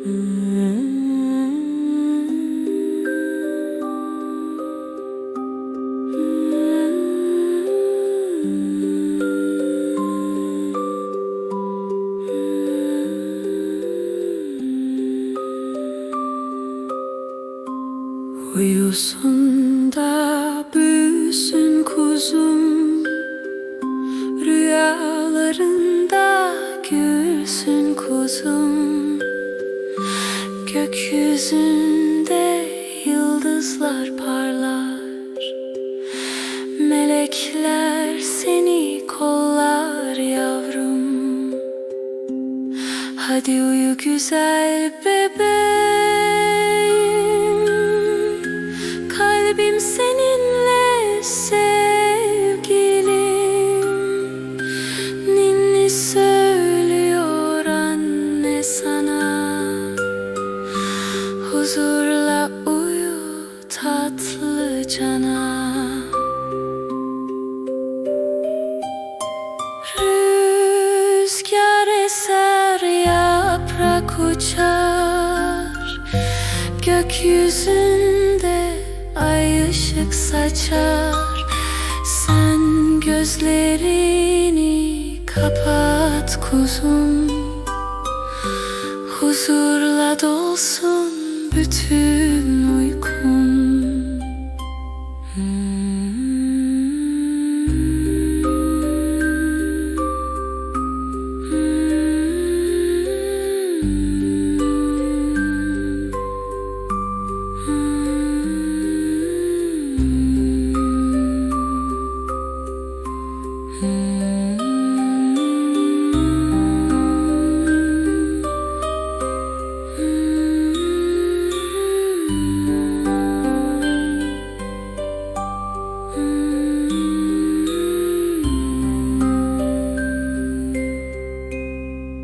Uyusun da büyüsün kuzum. Rüyalarında gülsün kuzum Gökyüzünde yıldızlar parlar. Melekler seni kollar yavrum. Hadi uyu güzel bebeğim Huzurla uyu tatlı cana. Rüzgar eser yaprak uçar. Gökyüzünde ay ışık saçar. Sen gözlerini kapat kuzum. Huzurla dolsun bütün uykum hmm. Hmm.